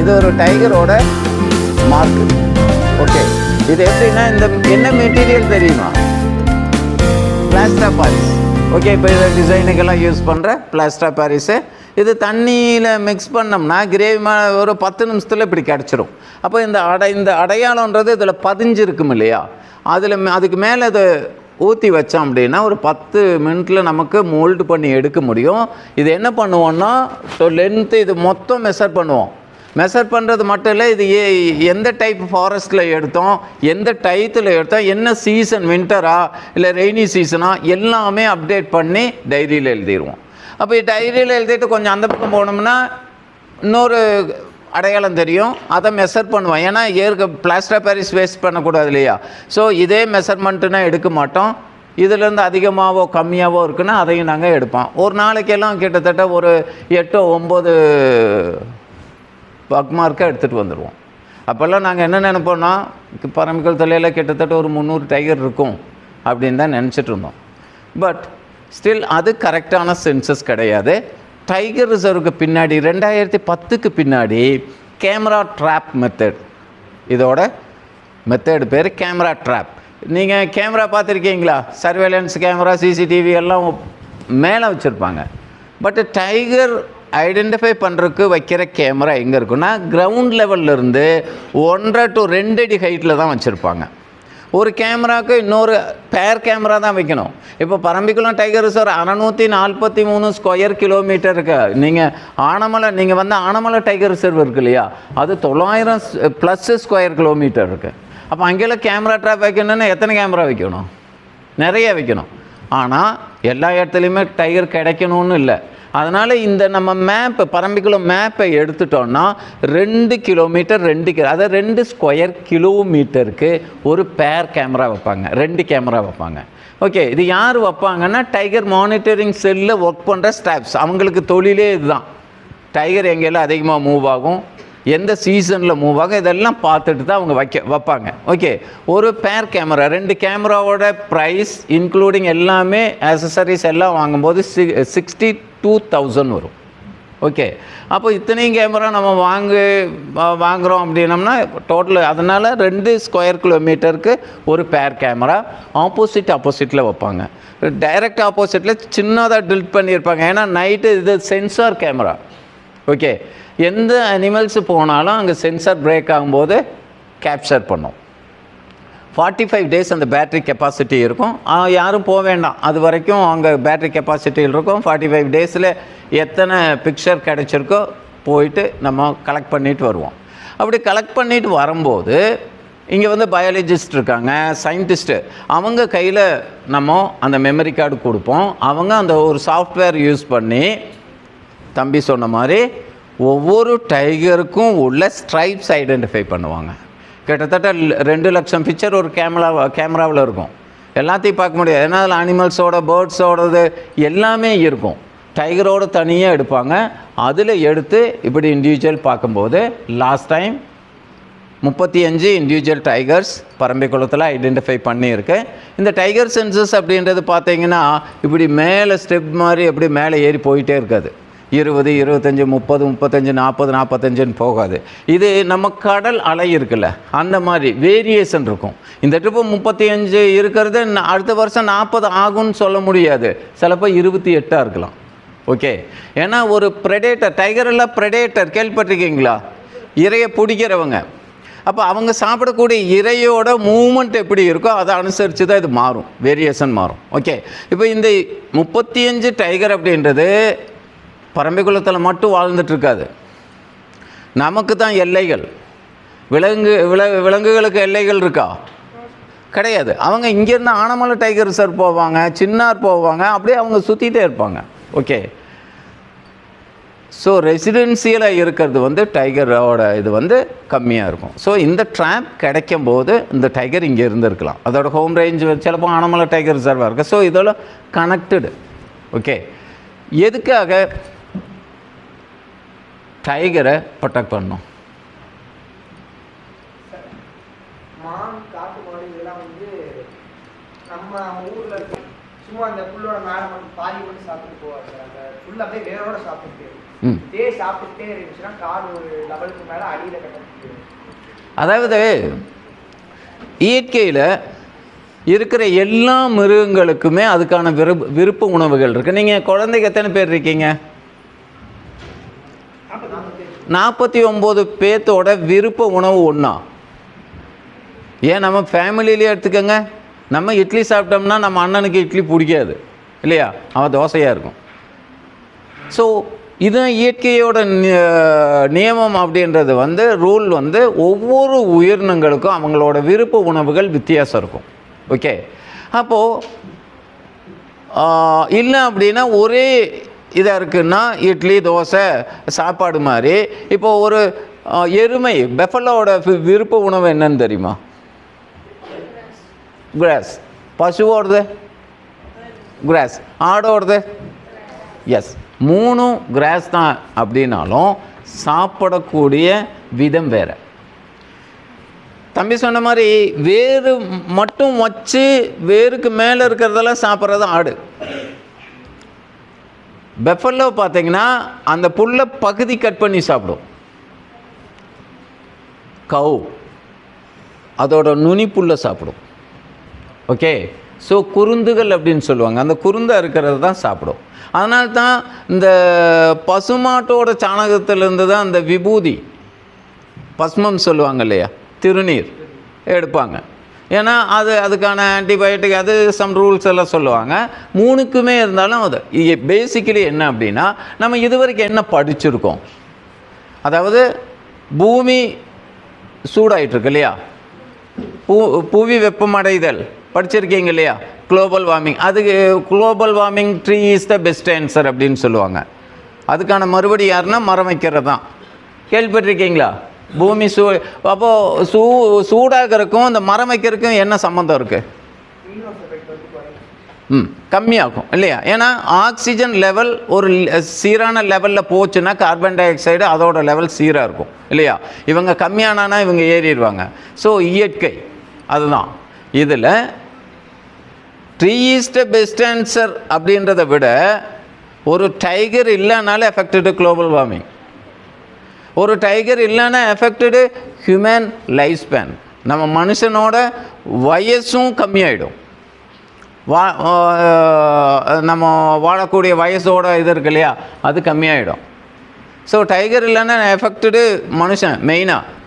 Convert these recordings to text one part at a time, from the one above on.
இது ஒரு டைகரோட mark okay இது எப்படின்னா இந்த என்ன மெட்டீரியல் தெரியுமா? பிளாஸ்டா பாரிஸ் ஓகே இப்போ இதை டிசைனுக்கெல்லாம் யூஸ் பண்ணுற பிளாஸ்டா பாரிஸு இது தண்ணியில் மிக்ஸ் பண்ணோம்னா கிரேவி ஒரு பத்து நிமிஷத்தில் இப்படி கிடச்சிரும். அப்போ இந்த அடை இந்த அடையாளன்றது இதில் பதிஞ்சிருக்கும் இல்லையா? அதில் அதுக்கு மேலே அதை ஊற்றி வச்சோம் அப்படின்னா ஒரு பத்து மினிட்டில் நமக்கு மோல்டு பண்ணி எடுக்க முடியும். இது என்ன பண்ணுவோம்னா லென்த்து இது மொத்தம் மெஷர் பண்ணுவோம். மெஷர் பண்ணுறது மட்டும் இல்லை இது ஏ எந்த டைப் ஃபாரஸ்ட்டில் எடுத்தோம் எந்த டயத்தில் எடுத்தோம் என்ன சீசன் வின்டரா இல்லை ரெய்னி சீசனா எல்லாமே அப்டேட் பண்ணி டைரியில் எழுதிடுவோம் அப்போ டைரியில் எழுதிட்டு கொஞ்சம் அந்த பக்கம் போனோம்னா இன்னொரு அடையாளம் தெரியும். அதை மெஷர் பண்ணுவோம். ஏன்னா ஏற்க பிளாஸ்டர் பாரிஸ் வேஸ்ட் பண்ணக்கூடாது இல்லையா? ஸோ இதே மெஷர்மெண்ட்டுனா எடுக்க மாட்டோம். இதுலேருந்து அதிகமாகவோ கம்மியாகவோ இருக்குன்னா அதையும் நாங்கள் எடுப்போம். ஒரு நாளைக்கெல்லாம் கிட்டத்தட்ட ஒரு எட்டோ ஒம்பது பக்மார்க்கை எடுத்துகிட்டு வந்துடுவோம் அப்போல்லாம் நாங்கள் என்ன நினைப்போம்னா பரம்பிக்கல் தொலையில் கிட்டத்தட்ட ஒரு முந்நூறு டைகர் இருக்கும் அப்படின்னு தான் நினச்சிட்டு இருந்தோம். பட் ஸ்டில் அது கரெக்டான சென்சஸ் கிடையாது. டைகர் ரிசர்வுக்கு பின்னாடி ரெண்டாயிரத்தி பத்துக்கு பின்னாடி கேமரா ட்ராப் மெத்தட் இதோட மெத்தட் பேர் கேமரா ட்ராப் நீங்கள் கேமரா பார்த்துருக்கீங்களா? சர்வேலன்ஸ் கேமரா சிசிடிவி எல்லாம் மேலே வச்சுருப்பாங்க. பட் டைகர் ஐடென்டிஃபை பண்ணுறதுக்கு வைக்கிற கேமரா எங்கே இருக்குன்னா கிரவுண்ட் லெவல்லேருந்து ஒன்றரை டு ரெண்டு அடி ஹைட்டில் தான் வச்சுருப்பாங்க. ஒரு கேமராவுக்கு இன்னொரு பேர் கேமரா தான் வைக்கணும். இப்போ பரம்பிக்குளம் டைகர் ரிசர்வ் அறநூற்றி நாற்பத்தி மூணு ஸ்கொயர் கிலோமீட்டர் இருக்கு. நீங்கள் ஆனமலை நீங்கள் வந்து ஆனமலை டைகர் ரிசர்வ் இருக்கு இல்லையா? அது தொள்ளாயிரம் ப்ளஸ் ஸ்கொயர் கிலோமீட்டர் இருக்குது அப்போ அங்கெல்லாம் கேமரா ட்ராப் வைக்கணும்னா எத்தனை கேமரா வைக்கணும்? நிறைய வைக்கணும். ஆனால் எல்லா இடத்துலையுமே டைகர் கிடைக்கணும்னு இல்லை. அதனால் இந்த நம்ம மேப்பை பரம்பிக்குளம் மேப்பை எடுத்துட்டோம்னா ரெண்டு கிலோமீட்டர் ரெண்டு கிலோ அதாவது ரெண்டு ஸ்கொயர் கிலோமீட்டருக்கு ஒரு பேர் கேமரா வைப்பாங்க. ரெண்டு கேமரா வைப்பாங்க. ஓகே இது யார் வைப்பாங்கன்னா டைகர் மானிட்டரிங் செல்லில் ஒர்க் பண்ணுற ஸ்டாஃப்ஸ் அவங்களுக்கு தொழிலே இதுதான். டைகர் எங்கெல்லாம் அதிகமாக மூவ் ஆகும். எந்த சீசனில் மூவ் ஆகும் இதெல்லாம் பார்த்துட்டு தான் அவங்க வைக்க வைப்பாங்க. ஓகே ஒரு பேர் கேமரா ரெண்டு கேமராவோட ப்ரைஸ் இன்க்ளூடிங் எல்லாமே அசசரிஸ் எல்லாம் வாங்கும்போது சி சிக்ஸ்டி டூ தௌசண்ட் வரும். ஓகே அப்போ இத்தனையும் கேமரா நம்ம வாங்கு வாங்குகிறோம் வாங்குறோம் அப்படின்னம்னா டோட்டல் அதனால் ரெண்டு ஸ்கொயர் கிலோமீட்டருக்கு ஒரு பேர் கேமரா ஆப்போசிட் ஆப்போசிட்டில் வைப்பாங்க. டைரக்ட் ஆப்போசிட்டில் சின்னதாக டில்ட் பண்ணியிருப்பாங்க. ஏன்னா நைட்டு இது சென்சார் கேமரா ஓகே எந்த அனிமல்ஸ் போனாலும் அங்கே சென்சார் பிரேக் ஆகும்போது கேப்சர் பண்ணும். ஃபார்ட்டி ஃபைவ் டேஸ் அந்த பேட்டரி கெப்பாசிட்டி இருக்கும். யாரும் போக வேண்டாம். அது வரைக்கும் அங்கே பேட்டரி கெப்பாசிட்டியில் இருக்கும். ஃபார்ட்டி ஃபைவ் டேஸில் எத்தனை பிக்சர் கிடச்சிருக்கோ போயிட்டு நம்ம கலெக்ட் பண்ணிட்டு வருவோம். அப்படி கலெக்ட் பண்ணிட்டு வரும்போது இங்கே வந்து பயாலஜிஸ்ட் இருக்காங்க சயின்டிஸ்ட்டு அவங்க கையில் நம்ம அந்த மெமரி கார்டு கொடுப்போம். அவங்க அந்த ஒரு சாஃப்ட்வேர் யூஸ் பண்ணி தம்பி சொன்ன மாதிரி ஒவ்வொரு டைகருக்கும் உள்ள ஸ்ட்ரைப்ஸ் ஐடென்டிஃபை பண்ணுவாங்க. கிட்டத்தட்ட ரெண்டு லட்சம் பிக்சர் ஒரு கேமரா கேமராவில் இருக்கும். எல்லாத்தையும் பார்க்க முடியாது. ஏன்னா அதில் அனிமல்ஸோட பேர்ட்ஸோடது எல்லாமே இருக்கும். டைகரோட தனியாக எடுப்பாங்க. அதில் எடுத்து இப்படி இண்டிவிஜுவல் பார்க்கும்போது லாஸ்ட் டைம் முப்பத்தி அஞ்சு இண்டிவிஜுவல் டைகர்ஸ் பரம்பிக்குளத்தில் ஐடென்டிஃபை பண்ணியிருக்கு. இந்த டைகர் சென்சஸ் அப்படின்றது பார்த்தீங்கன்னா இப்படி மேலே ஸ்டெப் மாதிரி அப்படி மேலே ஏறி போயிட்டே இருக்காது. இருபது இருபத்தஞ்சி முப்பது முப்பத்தஞ்சு நாற்பது நாற்பத்தஞ்சுன்னு போகாது. இது நம்ம கடல் அலை இருக்குல்ல அந்த மாதிரி வேரியேஷன் இருக்கும். இந்த ட்ரிப்பு முப்பத்தி அஞ்சு இருக்கிறது அடுத்த வருஷம் நாற்பது ஆகும்னு சொல்ல முடியாது. சிலப்போ இருபத்தி எட்டாக இருக்கலாம். ஓகே ஏன்னா ஒரு ப்ரெடேட்டர் டைகர் எல்லாம் ப்ரெடேட்டர் கேள்விப்பட்டிருக்கீங்களா? இரையை பிடிக்கிறவங்க. அப்போ அவங்க சாப்பிடக்கூடிய இரையோட மூமெண்ட் எப்படி இருக்கோ அதை அனுசரித்து தான் இது மாறும். வேரியேஷன் மாறும். ஓகே இப்போ இந்த முப்பத்தி அஞ்சு டைகர் அப்படின்றது பரம்பிக்குளத்தில் மட்டும் வாழ்ந்துட்டு இருக்காது நமக்கு தான் எல்லைகள். விலங்கு வில விலங்குகளுக்கு எல்லைகள் இருக்கா? கிடையாது. அவங்க இங்கேருந்து ஆனமலை டைகர் ரிசர்வ் போவாங்க சின்னார் போவாங்க அப்படியே அவங்க சுற்றிட்டே இருப்பாங்க. ஓகே ஸோ ரெசிடென்சியலாக இருக்கிறது வந்து டைகரோட இது வந்து கம்மியாக இருக்கும். ஸோ இந்த ட்ராப் கிடைக்கும் போது இந்த டைகர் இங்கே இருந்துருக்கலாம். அதோட ஹோம் ரேஞ்ச் சிலப்போ ஆனமலை டைகர் ரிசர்வாக இருக்குது ஸோ இதோட கனெக்டடு ஓகே எதுக்காக டைகரை ப்ரொடெக்ட் பண்ணணும். மான் காட்டு மாடு இதெல்லாம் வந்து நம்ம ஊர்ல இருக்க. சும்மா அந்த புல்லோட மேலே மட்டும் பாதி மட்டும் சாப்பிட்டு போவார் சார். அந்த புல் அப்படியே வேரோட சாப்பிட்டு ம். இதே சாப்பிட்டுட்டே இருந்துச்சுன்னா காடு ஒரு லெவலுக்கு மேலே அடியில் கட்ட அதாவது இயற்கையில் இருக்கிற எல்லா மிருகங்களுக்குமே அதுக்கான விருப்ப விருப்ப உணவுகள் இருக்குது நீங்கள் குழந்தைக்கு எத்தனை பேர் இருக்கீங்க? நாற்பத்தி ஒம்பது பேர்த்தோட விருப்ப உணவு ஒன்றா ஏன் நம்ம ஃபேமிலியிலே எடுத்துக்கோங்க. நம்ம இட்லி சாப்பிட்டோம்னா நம்ம அண்ணனுக்கு இட்லி பிடிக்காது. இல்லையா? அவன் தோசையாக இருக்கும். ஸோ இதுதான் இயற்கையோட நியமம் அப்படின்றது வந்து ரூல் வந்து ஒவ்வொரு உயிரினங்களுக்கும் அவங்களோட விருப்ப உணவுகள் வித்தியாசம் இருக்கும். ஓகே அப்போது இல்லை அப்படின்னா ஒரே இதாக இருக்குன்னா இட்லி தோசை சாப்பாடு மாதிரி. இப்போ ஒரு எருமை பெஃபலோட விருப்ப உணவு என்னன்னு தெரியுமா? கிராஸ் பசுவோடது கிராஸ் ஆடோடது எஸ் மூணும் கிராஸ் தான் அப்படின்னாலும் சாப்பிடக்கூடிய விதம் வேறு. தம்பி சொன்ன மாதிரி வேறு மட்டும் வச்சு வேருக்கு மேலே இருக்கிறதெல்லாம் சாப்பிட்றது ஆடு. பெஃபல்லோ பார்த்தீங்கன்னா அந்த புல்லை பகுதி கட் பண்ணி சாப்பிடும். கவு அதோட நுனி புல்லை சாப்பிடும். ஓகே ஸோ குருந்துகள் அப்படின்னு சொல்லுவாங்க. அந்த குருந்தை இருக்கிறது தான் சாப்பிடும். அதனால தான் இந்த பசுமாட்டோட சாணகத்திலேருந்து தான் அந்த விபூதி பஸ்மம் சொல்லுவாங்க இல்லையா? திருநீர் எடுப்பாங்க. ஏன்னா அது அதுக்கான ஆன்டிபயோட்டிக் அது சம் ரூல்ஸ் எல்லாம் சொல்லுவாங்க. மூணுக்குமே இருந்தாலும் அது. பேசிக்கலி என்ன அப்படின்னா நம்ம இதுவரைக்கும் என்ன படிச்சிருக்கோம்? அதாவது பூமி சூடாயிட்ருக்கு இல்லையா? பூ புவி வெப்பமடைதல். படிச்சிருக்கீங்க இல்லையா? குளோபல் வார்மிங் அதுக்கு global warming tree is the best answer அப்படின்னு சொல்லுவாங்க. அதுக்கான மறுபடி யாருன்னா மரம் வைக்கிறது தான் கேள்விப்பட்டிருக்கீங்களா? பூமி சூ அப்போது சூ சூடாகிறதுக்கும் இந்த மரம் வைக்கிறதுக்கும் என்ன சம்மந்தம் இருக்குது ம் கம்மியாகும் இல்லையா? ஏன்னா ஆக்சிஜன் லெவல் ஒரு சீரான லெவலில் போச்சுன்னா கார்பன் டை ஆக்சைடு அதோட லெவல் சீராக இருக்கும் இல்லையா? இவங்க கம்மியானானா இவங்க ஏறிடுவாங்க. ஸோ இயற்கை அதுதான். இதில் ட்ரீ பெஸ்ட் ஆன்சர் அப்படின்றத விட ஒரு டைகர் இல்லைனாலே எஃபெக்டடு குளோபல் வார்மிங் ஒரு டைகர் இல்லைன்னா எஃபெக்டடு ஹியூமன் லைஃப் ஸ்பேன் நம்ம மனுஷனோட வயசும் கம்மியாயிடும். வா நம்ம வாழக்கூடிய வயசோட இது இருக்கு இல்லையா அது கம்மியாயிடும். ஸோ டைகர் இல்லைன்னா எஃபெக்டடு மனுஷன் மெயினாக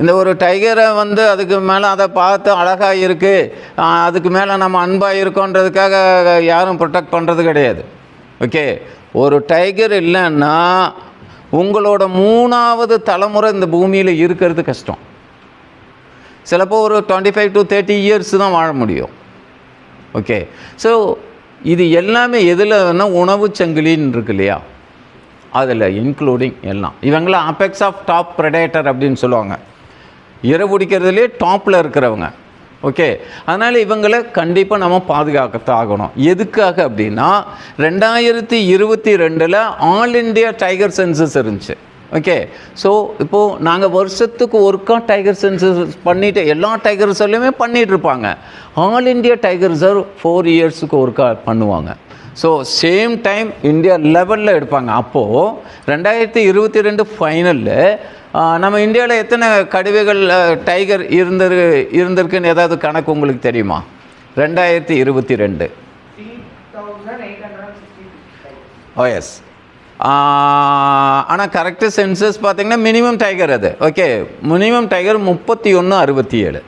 இந்த ஒரு டைகரை வந்து அதுக்கு மேலே அதை பார்த்து அழகாக இருக்குது அதுக்கு மேலே நம்ம அன்பாக இருக்கோன்றதுக்காக யாரும் ப்ரொடெக்ட் பண்ணுறது கிடையாது. ஓகே ஒரு டைகர் இல்லைன்னா உங்களோட மூணாவது தலைமுறை இந்த பூமியில் இருக்கிறது கஷ்டம். சிலப்போ ஒரு twenty five to thirty years தான் வாழ முடியும். ஓகே ஸோ இது எல்லாமே எதில் உணவு சங்கிலின்னு இருக்கு இல்லையா? அதில் இன்க்ளூடிங் எல்லாம். இவங்களாம் அபெக்ஸ் ஆஃப் டாப் ப்ரெடேட்டர் அப்படின்னு சொல்லுவாங்க. இரவு பிடிக்கிறதுலே டாப்பில் இருக்கிறவங்க. ஓகே? அதனால் இவங்களை கண்டிப்பாக நம்ம பாதுகாக்கத்தாகணும் எதுக்காக அப்படின்னா ரெண்டாயிரத்தி இருபத்தி ரெண்டில் ஆல் இண்டியா டைகர் சென்சஸ் இருந்துச்சு. ஓகே? ஸோ இப்போது நாங்கள் வருஷத்துக்கு ஒருக்கா டைகர் சென்சஸ் பண்ணிட்டு எல்லா டைகர் ரிசர்வ்லையுமே பண்ணிகிட்ருப்பாங்க all India tiger reserve four இயர்ஸுக்கு ஒருக்கா பண்ணுவாங்க. ஸோ சேம் டைம் இந்தியா லெவலில் எடுப்பாங்க. அப்போது ரெண்டாயிரத்தி இருபத்தி ரெண்டு ஃபைனலில் நம்ம இந்தியாவில் எத்தனை கடுவைகள் டைகர் இருந்திரு இருந்திருக்குன்னு ஏதாவது கணக்கு உங்களுக்கு தெரியுமா? ரெண்டாயிரத்தி இருபத்தி ரெண்டு. ஓஎஸ் ஆனால் கரெக்டு சென்சஸ் பார்த்தீங்கன்னா மினிமம் டைகர் அது. ஓகே மினிமம் டைகர் முப்பத்தி ஒன்று அறுபத்தி ஏழு.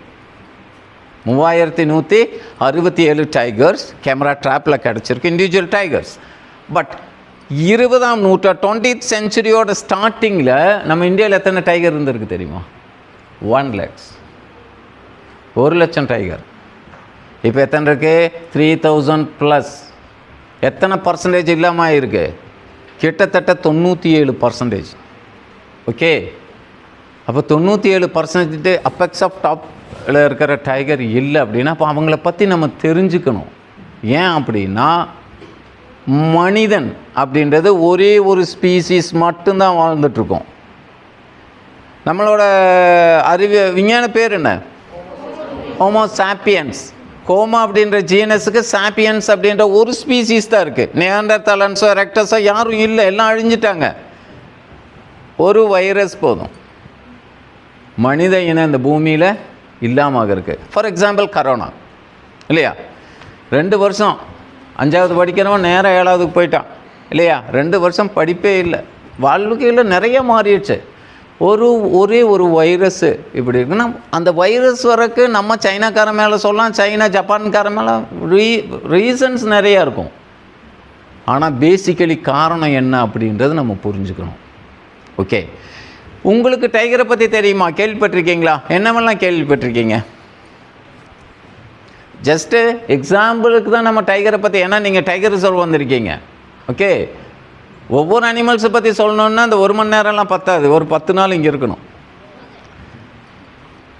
மூவாயிரத்தி நூற்றி அறுபத்தி ஏழு டைகர்ஸ் கேமரா ட்ராப்பில் கிடச்சிருக்கு இண்டிவிஜுவல் டைகர்ஸ் பட் இருபதாம் நூற்றா டுவெண்ட்டி சென்ச்சுரியோட ஸ்டார்டிங்கில் நம்ம இந்தியாவில் எத்தனை டைகர் இருந்திருக்கு தெரியுமா? ஒன் லேக்ஸ் ஒரு லட்சம் டைகர் இப்போ எத்தனை இருக்கு? த்ரீ தௌசண்ட் ப்ளஸ் எத்தனை பர்சன்டேஜ் இல்லாமல் இருக்கு கிட்டத்தட்ட தொண்ணூற்றி ஏழு பர்சன்டேஜ் ஓகே அப்போ தொண்ணூற்றி ஏழு பர்சன்டேஜ் அப்பெக்ஸ் ஆஃப் டாப்பில் இருக்கிற டைகர் இல்லை அப்படின்னா அப்போ அவங்கள பற்றி நம்ம தெரிஞ்சுக்கணும். ஏன் அப்படின்னா மனிதன் அப்படின்றது ஒரே ஒரு ஸ்பீசிஸ் மட்டும்தான் வாழ்ந்துட்டுருக்கோம். நம்மளோட அறிவு விஞ்ஞான பேர் என்ன? ஹோமோ சாப்பியன்ஸ் ஹோமோ அப்படின்ற ஜீனஸுக்கு சாப்பியன்ஸ் அப்படின்ற ஒரு ஸ்பீசிஸ் தான் இருக்குது நேண்டர் தலன்ஸோ ரெக்டஸோ யாரும் இல்லை. எல்லாம் அழிஞ்சிட்டாங்க. ஒரு வைரஸ் போதும். மனித இனம் இந்த பூமியில் இல்லாமல் இருக்குது ஃபார் எக்ஸாம்பிள் கரோனா இல்லையா? ரெண்டு வருஷம் அஞ்சாவது படிக்கிறவன் நேராக ஏழாவதுக்கு போயிட்டான். இல்லையா? ரெண்டு வருஷம் படிப்பே இல்லை. வாழ்க்கையில் நிறைய மாறிடுச்சு. ஒரு ஒரே ஒரு வைரஸ்ஸு இப்படி இருக்குன்னா அந்த வைரஸ் வரக்கு நம்ம சைனாக்காரன் மேலே சொல்லலாம் சைனா ஜப்பான்காரன் மேலே ரீ ரீசன்ஸ் நிறையா இருக்கும். ஆனால் பேசிக்கலி காரணம் என்ன அப்படின்றது நம்ம புரிஞ்சுக்கணும். ஓகே உங்களுக்கு டைகரை பற்றி தெரியுமா? கேள்விப்பட்டிருக்கீங்களா? என்னவெல்லாம் கேள்விப்பட்டிருக்கீங்க? ஜஸ்ட்டு எக்ஸாம்பிளுக்கு தான் நம்ம டைகரை பற்றி ஏன்னா நீங்கள் டைகர் ரிசர்வ் வந்திருக்கீங்க. ஓகே ஒவ்வொரு அனிமல்ஸை பற்றி சொல்லணுன்னா அந்த ஒரு மணி நேரம்லாம் பத்தாது. ஒரு பத்து நாள் இங்கே இருக்கணும்.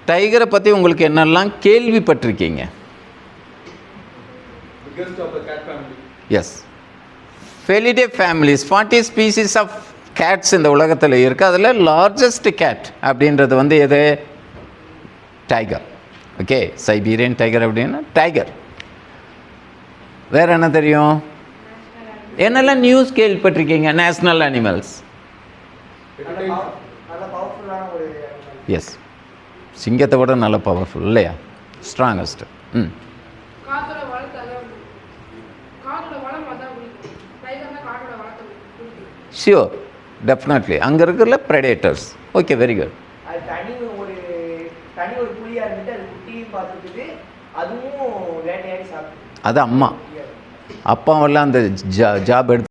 டைகரை பற்றி உங்களுக்கு என்னெல்லாம் கேள்விப்பட்டிருக்கீங்க. Yes Felidae families forty species of cats இந்த உலகத்தில் இருக்குது அதில் லார்ஜஸ்ட் கேட் அப்படின்றது வந்து எது? டைகர் ஓகே சைபீரியன் டைகர் அப்படின்னா டைகர் வேற என்ன தெரியும்? என்னெல்லாம் நியூஸ் கேள்விப்பட்டிருக்கீங்க? National animals. எஸ் சிங்கத்தை விட நல்ல பவர்ஃபுல் இல்லையா? ஸ்ட்ராங்கஸ்ட் ம். ஷியோர் டெஃபினெட்லி அங்கே இருக்கிற ப்ரெடேட்டர்ஸ் ஓகே வெரி குட் அது அதுவும் வேட்டையாடி சாப்பிட்டு. அம்மா. அப்பாவெல்லாம் அந்த ஜா ஜாப் எடுத்து